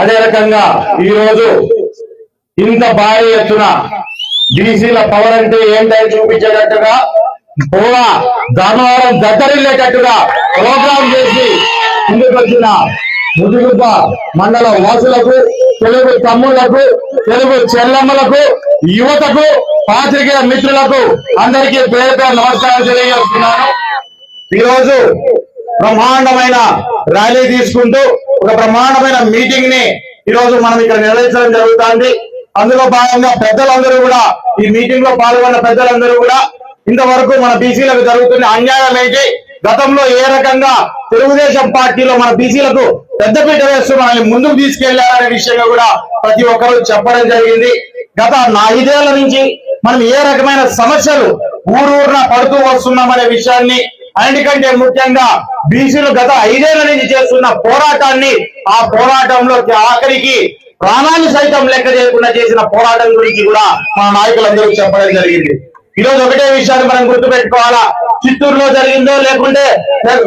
అదే రకంగా ఈ రోజు ఇంత భారీ ఎత్తున బీసీల పవర్ అంటే ఏంటని చూపించేటట్టుగా పోగా ధర్మవరం దద్దరిల్లేటట్టుగా ప్రోగ్రాం చేసి ముందుకొచ్చిన ముదుగుబ్బ మండల వాసులకు తెలుగు తమ్ముళ్ళకు తెలుగు చెల్లమ్మలకు యువతకు పాత్రికేయ మిత్రులకు అందరికీ పేరు పేరు నమస్కారం తెలియజేస్తున్నాను. ఈరోజు బ్రహ్మాండమైన ర్యాలీ తీసుకుంటూ ఒక ప్రమాణమైన మీటింగ్ని ఈరోజు మనం ఇక్కడ నిర్వహించడం జరుగుతుంది. అందులో భాగంగా పెద్దలందరూ కూడా ఈ మీటింగ్లో పాల్గొన్న పెద్దలందరూ కూడా ఇంతవరకు మన బీసీలకు జరుగుతున్న అన్యాయం ఏంటి? గతంలో ఏ రకంగా తెలుగుదేశం పార్టీలో మన బీసీలకు పెద్దపీట వేస్తూ మనల్ని ముందుకు తీసుకెళ్ళారనే విషయంగా కూడా ప్రతి ఒక్కరూ చెప్పడం జరిగింది. గత నా ఐదేళ్ళ నుంచి మనం ఏ రకమైన సమస్యలు ఊరూరున పడుతూ వస్తున్నామనే విషయాన్ని అన్నిటికంటే ముఖ్యంగా బీసీలు గత ఐదేళ్ళ నుంచి చేస్తున్న పోరాటాన్ని ఆ పోరాటంలో ఆఖరికి ప్రాణాలు సైతం లెక్క చేయకుండా చేసిన పోరాటం గురించి కూడా మన నాయకులందరూ చెప్పడం జరిగింది. ఈ రోజు ఒకటే విషయాన్ని మనం గుర్తు పెట్టుకోవాలా చిత్తూరులో జరిగిందో లేకుంటే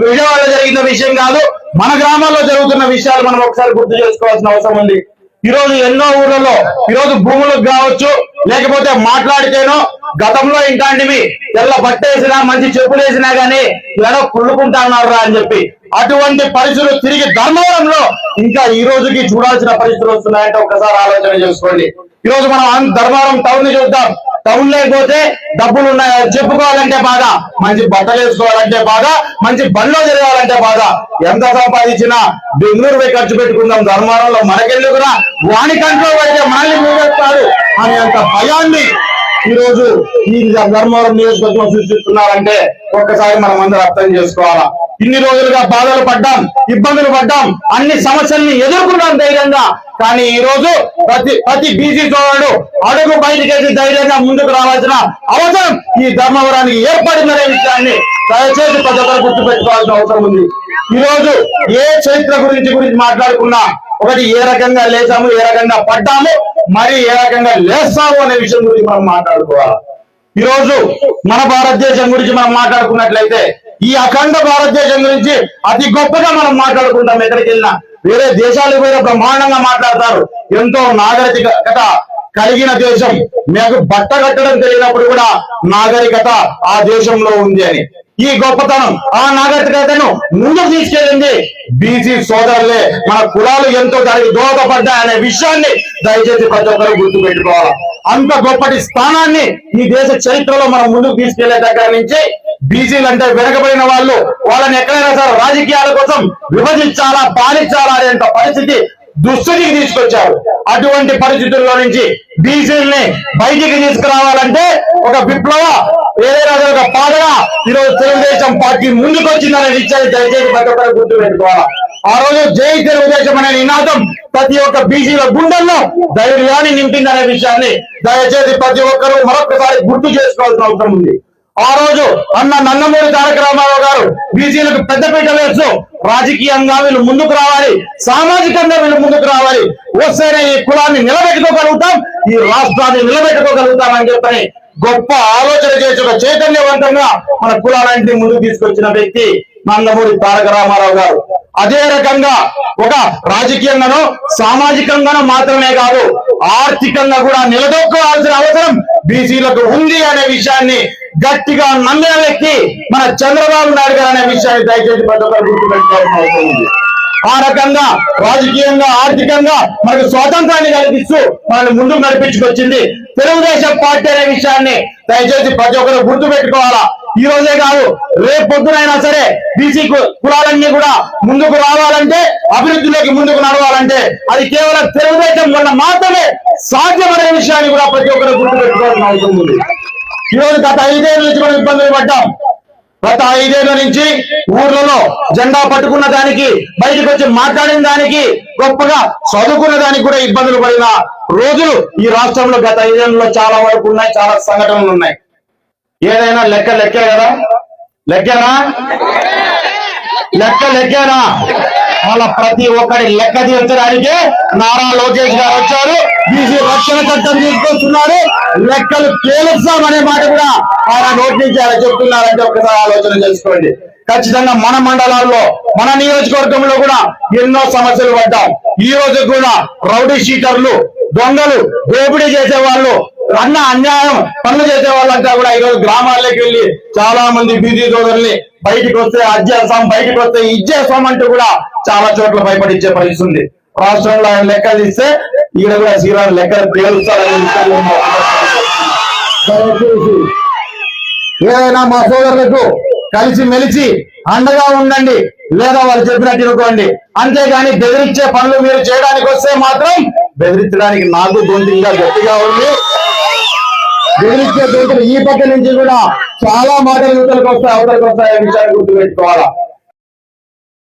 విజయవాడలో జరిగిన విషయం కాదు మన గ్రామాల్లో జరుగుతున్న విషయాలు మనం ఒకసారి గుర్తు చేసుకోవాల్సిన అవసరం ఉంది. ఈరోజు ఎన్నో ఊర్లలో ఈ రోజు భూములకు కావచ్చు లేకపోతే మాట్లాడితేనో గతంలో ఇంకాంటివి తెల్ల బట్టేసినా మంచి చెప్పులు వేసినా గానీ ఎడో కుళ్ళుకుంటా అని చెప్పి. అటువంటి పరిస్థితులు తిరిగి ధర్మవరంలో ఇంకా ఈ రోజుకి చూడాల్సిన పరిస్థితులు వస్తున్నాయంటే ఒకసారి ఆలోచన చేసుకోండి. ఈ రోజు మనం ధర్మవరం టౌన్ని చూద్దాం. టౌన్ లేకపోతే డబ్బులు ఉన్నాయి చెప్పుకోవాలంటే బాధ మంచి బట్టలు వేసుకోవాలంటే బాధ మంచి బండ్లో తిరగాలంటే బాధ ఎంత సంపాదించినా బెంగళూరు పోయి ఖర్చు పెట్టుకుందాం. ధర్మవరంలో మనకెళ్ళుకురా వాణి కంట్లో అయితే మనల్ని మూడేస్తారు అని అంత భయాన్ని ఈ రోజు ఈ ధర్మవరం నియోజకవర్గం సృష్టిస్తున్నారంటే ఒక్కసారి మనం అందరూ అర్థం చేసుకోవాలా? ఇన్ని రోజులుగా బాధలు పడ్డాం ఇబ్బందులు పడ్డాం అన్ని సమస్యల్ని ఎదుర్కొన్నాం ధైర్యంగా. కానీ ఈ రోజు ప్రతి ప్రతి బీసీ సోదరుడు అడుగు బయటకేసి ధైర్యంగా ముందుకు రావాల్సిన అవసరం ఈ ధర్మవరానికి ఏర్పడిందనే విషయాన్ని దయచేసి ప్రతి ఒక్కరు గుర్తుపెట్టుకోవాల్సిన అవసరం ఉంది. ఈ రోజు ఏ చరిత్ర గురించి గురించి మాట్లాడుకున్నా ఒకటి ఏ రకంగా లేచాము ఏ రకంగా పడ్డాము మరి ఏ రకంగా లేస్తాము అనే విషయం గురించి మనం మాట్లాడుకోవాలి. ఈ రోజు మన భారతదేశం గురించి మనం మాట్లాడుకున్నట్లయితే ఈ అఖండ భారతదేశం గురించి అతి గొప్పగా మనం మాట్లాడుకుంటాం ఎక్కడికి వెళ్ళినా. వేరే దేశాలకు పోయిన బ్రహ్మాండంగా మాట్లాడతారు. ఎంతో నాగరికత కలిగిన దేశం. మీకు బట్ట కట్టడం తెలియనప్పుడు కూడా నాగరికత ఆ దేశంలో ఉంది అని. ఈ గొప్పతనం ఆ నాగరికతను ముందుకు తీసుకెళ్ళింది బీసీ సోదరులే. మన కులాలు ఎంతో దానికి దోహదపడ్డాయనే విషయాన్ని దయచేసి ప్రతి ఒక్కరు గుర్తు పెట్టుకోవాలి అంత గొప్పటి స్థానాన్ని ఈ దేశ చరిత్రలో మనం ముందుకు తీసుకెళ్ళే దగ్గర నుంచి బీసీలు అంటే వెనకబడిన వాళ్ళు వాళ్ళని ఎక్కడైనా సరే రాజకీయాల కోసం విభజించాలా పాలించాలా అనేంత పరిస్థితి దుస్థితికి తీసుకొచ్చారు. అటువంటి పరిస్థితుల్లో నుంచి బీసీలని బయటికి తీసుకురావాలంటే ఒక విప్లవ ఏదైనా ఒక పాదగా ఈరోజు తెలుగుదేశం పార్టీ ముందుకొచ్చిందనే విషయాన్ని దయచేసి ప్రతి ఒక్కరు గుర్తు పెట్టుకోవాలా. ఆ రోజు జై తెలుగుదేశం అనే నినాదం ప్రతి ఒక్క బీసీల గుండెల్లో ధైర్యాన్ని నింపిందనే విషయాన్ని దయచేసి ప్రతి ఒక్కరూ మరొకసారి గుర్తు చేసుకోవాల్సిన అవసరం ఉంది. ఆ రోజు అన్న నందమూరి తారక రామారావు గారు బీసీలకు పెద్దపీట వేస్తూ రాజకీయంగా వీళ్ళు ముందుకు రావాలి సామాజికంగా వీళ్ళు ముందుకు రావాలి. వస్తేనే ఈ కులాన్ని నిలబెట్టుకోగలుగుతాం ఈ రాష్ట్రాన్ని నిలబెట్టుకోగలుగుతాం అని చెప్పని గొప్ప ఆలోచన చేసి ఒక చైతన్యవంతంగా మన కులాలన్నింటినీ ముందుకు తీసుకొచ్చిన వ్యక్తి నందమూరి తారక రామారావు గారు. అదే రకంగా ఒక రాజకీయంగానో సామాజికంగానో మాత్రమే కాదు ఆర్థికంగా కూడా నిలదొక్కోవాల్సిన అవసరం బీసీలకు ఉంది అనే విషయాన్ని గట్టిగా నమ్మిన వ్యక్తి మన చంద్రబాబు నాయుడు గారు అనే విషయాన్ని దయచేసి ప్రతి ఒక్కరు గుర్తుపెట్టుకోవాల్సిన అవసరం ఉంది. ఆ రకంగా రాజకీయంగా ఆర్థికంగా మనకు స్వాతంత్రాన్ని కల్పిస్తూ మనల్ని ముందుకు నడిపించుకొచ్చింది తెలుగుదేశం పార్టీ అనే విషయాన్ని దయచేసి ప్రతి ఒక్కరు గుర్తు పెట్టుకోవాలా ఈ రోజే కాదు రేపు పొద్దునైనా సరే బీసీ కులాలన్నీ కూడా ముందుకు రావాలంటే అభివృద్ధిలోకి ముందుకు నడవాలంటే అది కేవలం తెలుగుదేశం వల్ల మాత్రమే సాధ్యమనే విషయాన్ని కూడా ప్రతి ఒక్కరు గుర్తు పెట్టుకోవాల్సిన అవసరం ఉంది. ఈ రోజు గత ఐదేళ్ళ నుంచి మనం ఇబ్బందులు పడ్డాం. గత ఐదేళ్ళ నుంచి ఊర్లలో జెండా పట్టుకున్న దానికి బయటకు వచ్చి మాట్లాడిన దానికి గొప్పగా చదువుకున్న దానికి కూడా ఇబ్బందులు పడిన రోజులు ఈ రాష్ట్రంలో గత ఐదేళ్ళలో చాలా వరకు ఉన్నాయి చాలా సంఘటనలు ఉన్నాయి. ఏదైనా లెక్క లెక్కే కదా? లెక్కేనా? లెక్క లెక్కేనా? వాళ్ళ ప్రతి ఒక్కరి లెక్క తీర్చడానికి నారా లోకేష్ గారు వచ్చారు. బీసీ రక్షణ చట్టం తీసుకొస్తున్నారు లెక్కలు తేలుస్తామనే మాట కూడా ఆయన నోటి నుంచి ఆయన చెప్తున్నారంటే ఒకసారి ఆలోచన చేసుకోండి. ఖచ్చితంగా మన మండలాల్లో మన నియోజకవర్గంలో కూడా ఎన్నో సమస్యలు పడ్డాం. ఈ రోజు కూడా రౌడీ షీటర్లు దొంగలు దోపిడీ చేసే వాళ్ళు అన్న అన్యాయం పనులు చేసే వాళ్ళంతా కూడా ఈరోజు రోజు గ్రామాల్లోకి వెళ్ళి చాలా మంది బీదీ సోదరుల్ని బయటికి వస్తే అజ్జేస్తాం బయటికి వస్తే ఇచ్చేస్తాం అంటూ కూడా చాలా చోట్ల భయపడిచ్చే పరిస్థితి ఉంది. రాష్ట్రంలో ఆయన లెక్కలు తీస్తే ఈడ కూడా శ్రీరామ్ లెక్కలు తేలుస్తారని ఏదైనా మా సోదరులకు కలిసి మెలిచి అండగా ఉండండి. లేదా వాళ్ళు చెప్పినట్టు ఇనుకోండి అంతేగాని బెదిరించే పనులు మీరు చేయడానికి వస్తే మాత్రం బెదిరించడానికి నాకు గొంతుగా గట్టిగా ఉంది. బెదిరించే దూతలు ఈ పక్క నుంచి కూడా చాలా మాటలు యువతలకు వస్తాయి అవతలకు వస్తాయి విషయాన్ని గుర్తుపెట్టుకోవాలా?